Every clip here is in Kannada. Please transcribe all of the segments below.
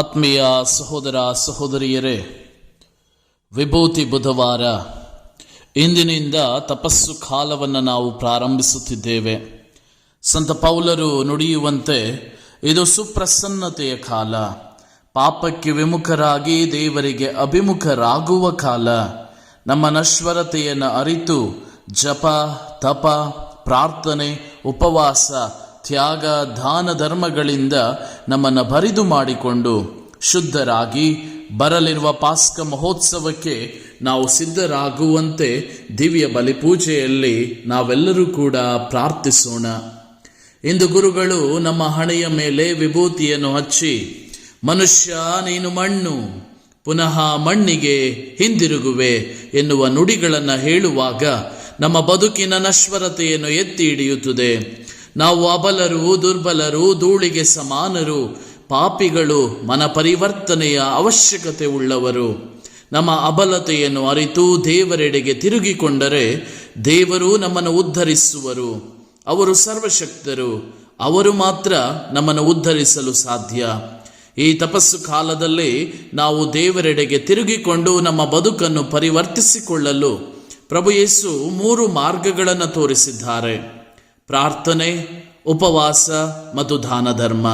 ಆತ್ಮೀಯ ಸಹೋದರ ಸಹೋದರಿಯರೇ, ವಿಭೂತಿ ಬುಧವಾರ. ಇಂದಿನಿಂದ ತಪಸ್ಸು ಕಾಲವನ್ನು ನಾವು ಪ್ರಾರಂಭಿಸುತ್ತಿದ್ದೇವೆ. ಸಂತ ಪೌಲರು ನುಡಿಯುವಂತೆ ಇದು ಸುಪ್ರಸನ್ನತೆಯ ಕಾಲ. ಪಾಪಕ್ಕೆ ವಿಮುಖರಾಗಿ ದೇವರಿಗೆ ಅಭಿಮುಖರಾಗುವ ಕಾಲ. ನಮ್ಮ ನಶ್ವರತೆಯನ್ನು ಅರಿತು ಜಪ, ತಪ, ಪ್ರಾರ್ಥನೆ, ಉಪವಾಸ ತ್ಯಾಗ, ದಾನ ಧರ್ಮಗಳಿಂದ ನಮ್ಮನ್ನು ಬರಿದು ಮಾಡಿಕೊಂಡು ಶುದ್ಧರಾಗಿ ಬರಲಿರುವ ಪಾಸ್ಕ ಮಹೋತ್ಸವಕ್ಕೆ ನಾವು ಸಿದ್ಧರಾಗುವಂತೆ ದಿವ್ಯ ಬಲಿಪೂಜೆಯಲ್ಲಿ ನಾವೆಲ್ಲರೂ ಕೂಡ ಪ್ರಾರ್ಥಿಸೋಣ. ಇಂದು ಗುರುಗಳು, ನಮ್ಮ ಹಣೆಯ ಮೇಲೆ ವಿಭೂತಿಯನ್ನು ಹಚ್ಚಿ, ಮನುಷ್ಯ ನೀನು ಮಣ್ಣು, ಪುನಃ ಮಣ್ಣಿಗೆ ಹಿಂದಿರುಗುವೆ ಎನ್ನುವ ನುಡಿಗಳನ್ನು ಹೇಳುವಾಗ ನಮ್ಮ ಬದುಕಿನ ನಶ್ವರತೆಯನ್ನು ಎತ್ತಿ ಹಿಡಿಯುತ್ತದೆ. ನಾವು ಅಬಲರು, ದುರ್ಬಲರು, ಧೂಳಿಗೆ ಸಮಾನರು, ಪಾಪಿಗಳು ಮನ ಪರಿವರ್ತನೆಯ ಅವಶ್ಯಕತೆ ಉಳ್ಳವರು. ನಮ್ಮ ಅಬಲತೆಯನ್ನು ಅರಿತು ದೇವರೆಡೆಗೆ ತಿರುಗಿಕೊಂಡರೆ ದೇವರು ನಮ್ಮನ್ನು ಉದ್ಧರಿಸುವರು. ಅವರು ಸರ್ವಶಕ್ತರು, ಅವರು ಮಾತ್ರ ನಮ್ಮನ್ನು ಉದ್ಧರಿಸಲು ಸಾಧ್ಯ. ಈ ತಪಸ್ಸು ಕಾಲದಲ್ಲಿ ನಾವು ದೇವರೆಡೆಗೆ ತಿರುಗಿಕೊಂಡು ನಮ್ಮ ಬದುಕನ್ನು ಪರಿವರ್ತಿಸಿಕೊಳ್ಳಲು ಪ್ರಭು ಯೇಸು ಮೂರು ಮಾರ್ಗಗಳನ್ನು ತೋರಿಸಿದ್ದಾರೆ. ಪ್ರಾರ್ಥನೆ, ಉಪವಾಸ ಮತ್ತು ದಾನ ಧರ್ಮ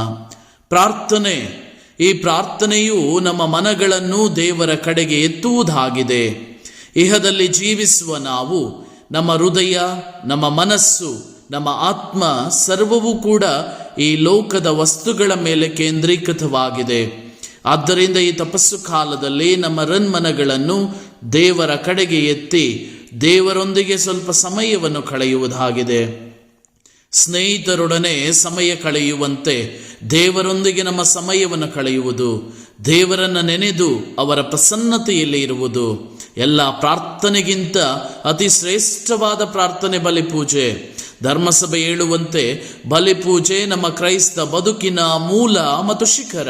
ಪ್ರಾರ್ಥನೆ. ಈ ಪ್ರಾರ್ಥನೆಯು ನಮ್ಮ ಮನಗಳನ್ನು ದೇವರ ಕಡೆಗೆ ಎತ್ತುವುದಾಗಿದೆ. ಇಹದಲ್ಲಿ ಜೀವಿಸುವ ನಾವು, ನಮ್ಮ ಹೃದಯ, ನಮ್ಮ ಮನಸ್ಸು, ನಮ್ಮ ಆತ್ಮ ಸರ್ವವೂ ಕೂಡ ಈ ಲೋಕದ ವಸ್ತುಗಳ ಮೇಲೆ ಕೇಂದ್ರೀಕೃತವಾಗಿದೆ. ಆದ್ದರಿಂದ ಈ ತಪಸ್ಸು ಕಾಲದಲ್ಲಿ ನಮ್ಮ ರನ್ಮನಗಳನ್ನು ದೇವರ ಕಡೆಗೆ ಎತ್ತಿ ದೇವರೊಂದಿಗೆ ಸ್ವಲ್ಪ ಸಮಯವನ್ನು ಕಳೆಯುವುದಾಗಿದೆ. ಸ್ನೇಹಿತರೊಡನೆ ಸಮಯ ಕಳೆಯುವಂತೆ ದೇವರೊಂದಿಗೆ ನಮ್ಮ ಸಮಯವನ್ನು ಕಳೆಯುವುದು, ದೇವರನ್ನ ನೆನೆದು ಅವರ ಪ್ರಸನ್ನತೆಯಲ್ಲಿ ಇರುವುದು, ಎಲ್ಲ ಪ್ರಾರ್ಥನೆಗಿಂತ ಅತಿ ಶ್ರೇಷ್ಠವಾದ ಪ್ರಾರ್ಥನೆ ಬಲಿಪೂಜೆ. ಧರ್ಮಸಭೆ ಹೇಳುವಂತೆ ಬಲಿಪೂಜೆ ನಮ್ಮ ಕ್ರೈಸ್ತ ಬದುಕಿನ ಮೂಲ ಮತ್ತು ಶಿಖರ.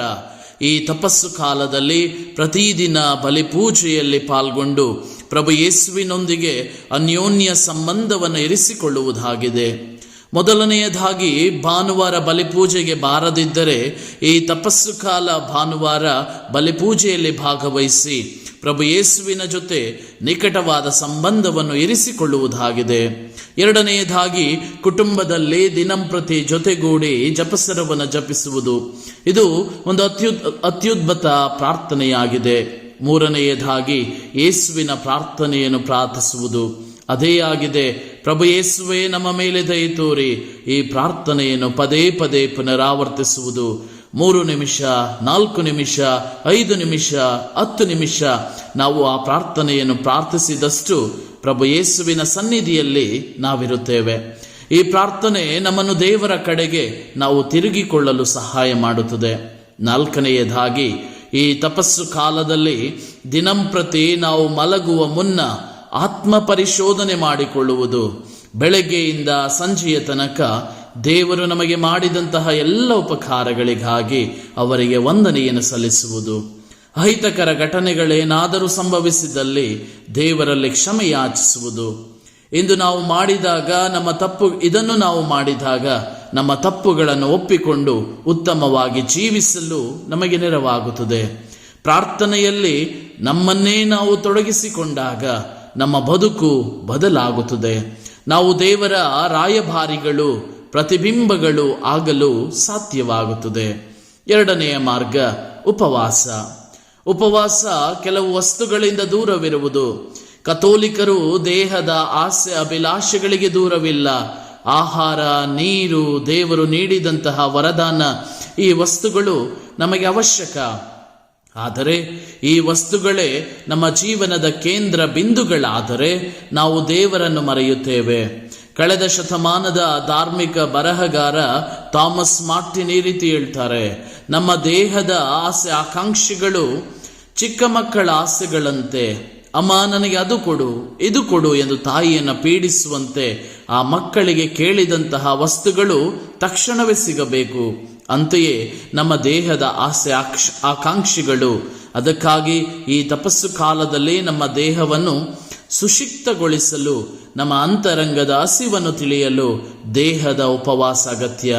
ಈ ತಪಸ್ಸು ಕಾಲದಲ್ಲಿ ಪ್ರತಿದಿನ ಬಲಿಪೂಜೆಯಲ್ಲಿ ಪಾಲ್ಗೊಂಡು ಪ್ರಭು ಯೇಸುವಿನೊಂದಿಗೆ ಅನ್ಯೋನ್ಯ ಸಂಬಂಧವನ್ನು ಇರಿಸಿಕೊಳ್ಳುವುದಾಗಿದೆ. ಮೊದಲನೆಯದಾಗಿ ಭಾನುವಾರ ಬಲಿಪೂಜೆಗೆ ಬಾರದಿದ್ದರೆ ಈ ತಪಸ್ಸು ಕಾಲ ಭಾನುವಾರ ಬಲಿಪೂಜೆಯಲ್ಲಿ ಭಾಗವಹಿಸಿ ಪ್ರಭು ಯೇಸುವಿನ ಜೊತೆ ನಿಕಟವಾದ ಸಂಬಂಧವನ್ನು ಇರಿಸಿಕೊಳ್ಳುವುದಾಗಿದೆ. ಎರಡನೆಯದಾಗಿ ಕುಟುಂಬದಲ್ಲಿ ದಿನಂಪ್ರತಿ ಜೊತೆಗೂಡಿ ಜಪಸರವನ್ನು ಜಪಿಸುವುದು. ಇದು ಒಂದು ಅತ್ಯುತ್ ಅತ್ಯುದ್ಭುತ ಪ್ರಾರ್ಥನೆಯಾಗಿದೆ. ಮೂರನೆಯದಾಗಿ ಯೇಸುವಿನ ಪ್ರಾರ್ಥನೆಯನ್ನು ಪ್ರಾರ್ಥಿಸುವುದು. ಅದೇ ಆಗಿದೆ. ಪ್ರಭು ಯೇಸುವೆ, ನಮ್ಮ ಮೇಲೆ ದಯ ತೋರಿ. ಈ ಪ್ರಾರ್ಥನೆಯನ್ನು ಪದೇ ಪದೇ ಪುನರಾವರ್ತಿಸುವುದು. ಮೂರು ನಿಮಿಷ, ನಾಲ್ಕು ನಿಮಿಷ, ಐದು ನಿಮಿಷ, ಹತ್ತು ನಿಮಿಷ. ನಾವು ಆ ಪ್ರಾರ್ಥನೆಯನ್ನು ಪ್ರಾರ್ಥಿಸಿದಷ್ಟು ಪ್ರಭು ಯೇಸುವಿನ ಸನ್ನಿಧಿಯಲ್ಲಿ ನಾವಿರುತ್ತೇವೆ. ಈ ಪ್ರಾರ್ಥನೆ ನಮ್ಮನ್ನು ದೇವರ ಕಡೆಗೆ ನಾವು ತಿರುಗಿಕೊಳ್ಳಲು ಸಹಾಯ ಮಾಡುತ್ತದೆ. ನಾಲ್ಕನೆಯದಾಗಿ, ಈ ತಪಸ್ಸು ಕಾಲದಲ್ಲಿ ದಿನಂಪ್ರತಿ ನಾವು ಮಲಗುವ ಮುನ್ನ ಆತ್ಮ ಪರಿಶೋಧನೆ ಮಾಡಿಕೊಳ್ಳುವುದು. ಬೆಳಗ್ಗೆಯಿಂದ ಸಂಜೆಯ ತನಕ ದೇವರು ನಮಗೆ ಮಾಡಿದಂತಹ ಎಲ್ಲ ಉಪಕಾರಗಳಿಗಾಗಿ ಅವರಿಗೆ ವಂದನೆಯನ್ನು ಸಲ್ಲಿಸುವುದು. ಅಹಿತಕರ ಘಟನೆಗಳೇನಾದರೂ ಸಂಭವಿಸಿದಲ್ಲಿ ದೇವರಲ್ಲಿ ಕ್ಷಮೆ ಯಾಚಿಸುವುದು ಇಂದು ನಾವು ಮಾಡಿದಾಗ ನಮ್ಮ ತಪ್ಪು, ಇದನ್ನು ನಾವು ಮಾಡಿದಾಗ ನಮ್ಮ ತಪ್ಪುಗಳನ್ನು ಒಪ್ಪಿಕೊಂಡು ಉತ್ತಮವಾಗಿ ಜೀವಿಸಲು ನಮಗೆ ನೆರವಾಗುತ್ತದೆ. ಪ್ರಾರ್ಥನೆಯಲ್ಲಿ ನಮ್ಮನ್ನೇ ನಾವು ತೊಡಗಿಸಿಕೊಂಡಾಗ ನಮ್ಮ ಬದುಕು ಬದಲಾಗುತ್ತದೆ. ನಾವು ದೇವರ ರಾಯಭಾರಿಗಳು, ಪ್ರತಿಬಿಂಬಗಳು ಆಗಲು ಸಾಧ್ಯವಾಗುತ್ತದೆ. ಎರಡನೆಯ ಮಾರ್ಗ, ಉಪವಾಸ. ಉಪವಾಸ ಕೆಲವು ವಸ್ತುಗಳಿಂದ ದೂರವಿರುವುದು. ಕಥೋಲಿಕರು ದೇಹದ ಆಸೆ ಅಭಿಲಾಷೆಗಳಿಗೆ ದೂರವಿಲ್ಲ. ಆಹಾರ, ನೀರು ದೇವರು ನೀಡಿದಂತಹ ವರದಾನ ಈ ವಸ್ತುಗಳು ನಮಗೆ ಅವಶ್ಯಕ. ಆದರೆ ಈ ವಸ್ತುಗಳೇ ನಮ್ಮ ಜೀವನದ ಕೇಂದ್ರ ಬಿಂದುಗಳಾದರೆ ನಾವು ದೇವರನ್ನು ಮರೆಯುತ್ತೇವೆ. ಕಳೆದ ಶತಮಾನದ ಧಾರ್ಮಿಕ ಬರಹಗಾರ ಥಾಮಸ್ ಮಾರ್ಟಿನ್ ಈ ರೀತಿ ಹೇಳ್ತಾರೆ, ನಮ್ಮ ದೇಹದ ಆಸೆ ಆಕಾಂಕ್ಷೆಗಳು ಚಿಕ್ಕ ಮಕ್ಕಳ ಆಸೆಗಳಂತೆ. ಅಮ್ಮ, ನನಗೆ ಅದು ಕೊಡು, ಇದು ಕೊಡು ಎಂದು ತಾಯಿಯನ್ನು ಪೀಡಿಸುವಂತೆ ಆ ಮಕ್ಕಳಿಗೆ ಕೇಳಿದಂತಹ ವಸ್ತುಗಳು ತಕ್ಷಣವೇ ಸಿಗಬೇಕು. ಅಂತೆಯೇ ನಮ್ಮ ದೇಹದ ಆಸೆ ಆಕಾಂಕ್ಷೆಗಳು. ಅದಕ್ಕಾಗಿ ಈ ತಪಸ್ಸು ಕಾಲದಲ್ಲಿ ನಮ್ಮ ದೇಹವನ್ನು ಸುಶಿಕ್ತಗೊಳಿಸಲು ನಮ್ಮ ಅಂತರಂಗದ ಹಸಿವನ್ನು ತಿಳಿಯಲು ದೇಹದ ಉಪವಾಸ ಅಗತ್ಯ.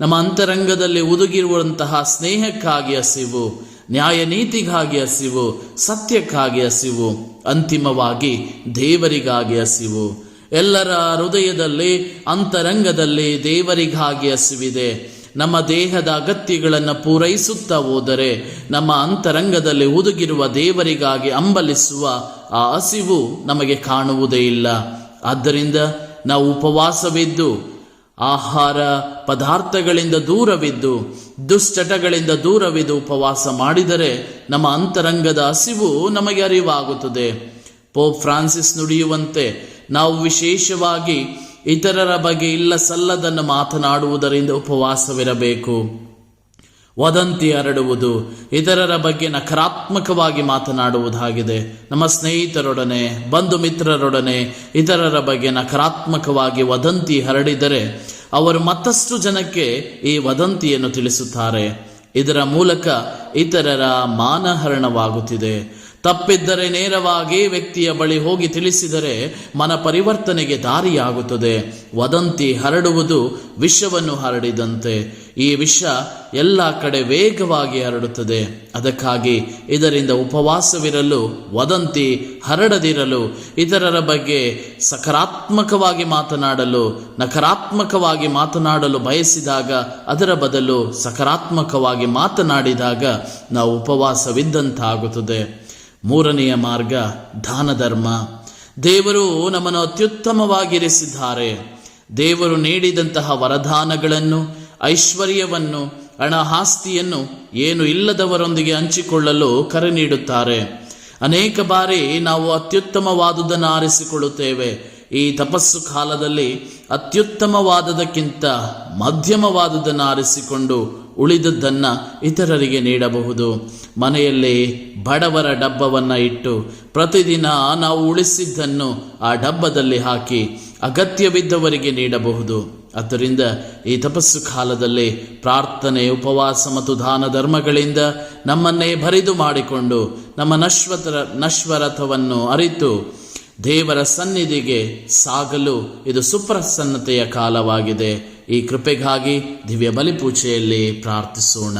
ನಮ್ಮ ಅಂತರಂಗದಲ್ಲಿ ಉದುಗಿರುವಂತಹ ಸ್ನೇಹಕ್ಕಾಗಿ ಹಸಿವು ನ್ಯಾಯ ನೀತಿಗಾಗಿ ಹಸಿವು, ಸತ್ಯಕ್ಕಾಗಿ ಹಸಿವು, ಅಂತಿಮವಾಗಿ ದೇವರಿಗಾಗಿ ಹಸಿವು. ಎಲ್ಲರ ಹೃದಯದಲ್ಲಿ, ಅಂತರಂಗದಲ್ಲಿ ದೇವರಿಗಾಗಿ ಹಸಿವಿದೆ. ನಮ್ಮ ದೇಹದ ಅಗತ್ಯಗಳನ್ನು ಪೂರೈಸುತ್ತಾ ಹೋದರೆ ನಮ್ಮ ಅಂತರಂಗದಲ್ಲಿ ಹುದುಗಿರುವ ದೇವರಿಗಾಗಿ ಅಂಬಲಿಸುವ ಆ ಹಸಿವು ನಮಗೆ ಕಾಣುವುದೇ ಇಲ್ಲ. ಆದ್ದರಿಂದ ನಾವು ಉಪವಾಸವಿದ್ದು, ಆಹಾರ ಪದಾರ್ಥಗಳಿಂದ ದೂರವಿದ್ದು, ದುಶ್ಚಟಗಳಿಂದ ದೂರವಿದ್ದು ಉಪವಾಸ ಮಾಡಿದರೆ ನಮ್ಮ ಅಂತರಂಗದ ಹಸಿವು ನಮಗೆ ಅರಿವಾಗುತ್ತದೆ. ಪೋಪ್ ಫ್ರಾನ್ಸಿಸ್ ನುಡಿಯುವಂತೆ ನಾವು ವಿಶೇಷವಾಗಿ ಇತರರ ಬಗ್ಗೆ ಇಲ್ಲ ಸಲ್ಲದನ್ನು ಮಾತನಾಡುವುದರಿಂದ ಉಪವಾಸವಿರಬೇಕು. ವದಂತಿ ಹರಡುವುದು ಇತರರ ಬಗ್ಗೆ ನಕಾರಾತ್ಮಕವಾಗಿ ಮಾತನಾಡುವುದಾಗಿದೆ. ನಮ್ಮ ಸ್ನೇಹಿತರೊಡನೆ, ಬಂಧು ಮಿತ್ರರೊಡನೆ ಇತರರ ಬಗ್ಗೆ ನಕಾರಾತ್ಮಕವಾಗಿ ವದಂತಿ ಹರಡಿದರೆ ಅವರು ಮತ್ತಷ್ಟು ಜನಕ್ಕೆ ಈ ವದಂತಿಯನ್ನು ತಿಳಿಸುತ್ತಾರೆ. ಇದರ ಮೂಲಕ ಇತರರ ಮಾನಹರಣವಾಗುತ್ತಿದೆ. ತಪ್ಪಿದ್ದರೆ ನೇರವಾಗಿ ವ್ಯಕ್ತಿಯ ಬಳಿ ಹೋಗಿ ತಿಳಿಸಿದರೆ ಮನ ಪರಿವರ್ತನೆಗೆ ದಾರಿಯಾಗುತ್ತದೆ. ವದಂತಿ ಹರಡುವುದು ವಿಷವನ್ನು ಹರಡಿದಂತೆ. ಈ ವಿಷ ಎಲ್ಲ ಕಡೆ ವೇಗವಾಗಿ ಹರಡುತ್ತದೆ. ಅದಕ್ಕಾಗಿ ಇದರಿಂದ ಉಪವಾಸವಿರಲು, ವದಂತಿ ಹರಡದಿರಲು, ಇತರರ ಬಗ್ಗೆ ಸಕಾರಾತ್ಮಕವಾಗಿ ಮಾತನಾಡಲು, ನಕಾರಾತ್ಮಕವಾಗಿ ಮಾತನಾಡಲು ಬಯಸಿದಾಗ ಅದರ ಬದಲು ಸಕಾರಾತ್ಮಕವಾಗಿ ಮಾತನಾಡಿದಾಗ ನಾವು ಉಪವಾಸವಿದ್ದಂತಾಗುತ್ತದೆ. ಮೂರನೆಯ ಮಾರ್ಗ ದಾನ ಧರ್ಮ. ದೇವರು ನಮ್ಮನ್ನು ಅತ್ಯುತ್ತಮವಾಗಿರಿಸಿದ್ದಾರೆ. ದೇವರು ನೀಡಿದಂತಹ ವರದಾನಗಳನ್ನು, ಐಶ್ವರ್ಯವನ್ನು ಹಣ ಆಸ್ತಿಯನ್ನು ಏನು ಇಲ್ಲದವರೊಂದಿಗೆ ಹಂಚಿಕೊಳ್ಳಲು ಕರೆ ನೀಡುತ್ತಾರೆ. ಅನೇಕ ಬಾರಿ ನಾವು ಅತ್ಯುತ್ತಮವಾದುದನ್ನು ಆರಿಸಿಕೊಳ್ಳುತ್ತೇವೆ ಈ ತಪಸ್ಸು ಕಾಲದಲ್ಲಿ ಅತ್ಯುತ್ತಮವಾದದಕ್ಕಿಂತ ಮಧ್ಯಮವಾದದನ್ನು ಆರಿಸಿಕೊಂಡು ಉಳಿದದ್ದನ್ನು ಇತರರಿಗೆ ನೀಡಬಹುದು. ಮನೆಯಲ್ಲಿ ಬಡವರ ಡಬ್ಬವನ್ನು ಇಟ್ಟು ಪ್ರತಿದಿನ ನಾವು ಉಳಿಸಿದ್ದನ್ನು ಆ ಡಬ್ಬದಲ್ಲಿ ಹಾಕಿ ಅಗತ್ಯವಿದ್ದವರಿಗೆ ನೀಡಬಹುದು. ಆದ್ದರಿಂದ ಈ ತಪಸ್ಸು ಕಾಲದಲ್ಲಿ ಪ್ರಾರ್ಥನೆ, ಉಪವಾಸ ಮತ್ತು ದಾನ ಧರ್ಮಗಳಿಂದ ನಮ್ಮನ್ನೇ ಬರಿದು ಮಾಡಿಕೊಂಡು ನಮ್ಮ ನಶ್ವತರ ನಶ್ವರಥವನ್ನು ಅರಿತು ದೇವರ ಸನ್ನಿಧಿಗೆ ಸಾಗಲು ಇದು ಸುಪ್ರಸನ್ನತೆಯ ಕಾಲವಾಗಿದೆ. ಈ ಕೃಪೆಗಾಗಿ ದಿವ್ಯ ಬಲಿಪೂಜೆಯಲ್ಲಿ ಪ್ರಾರ್ಥಿಸೋಣ.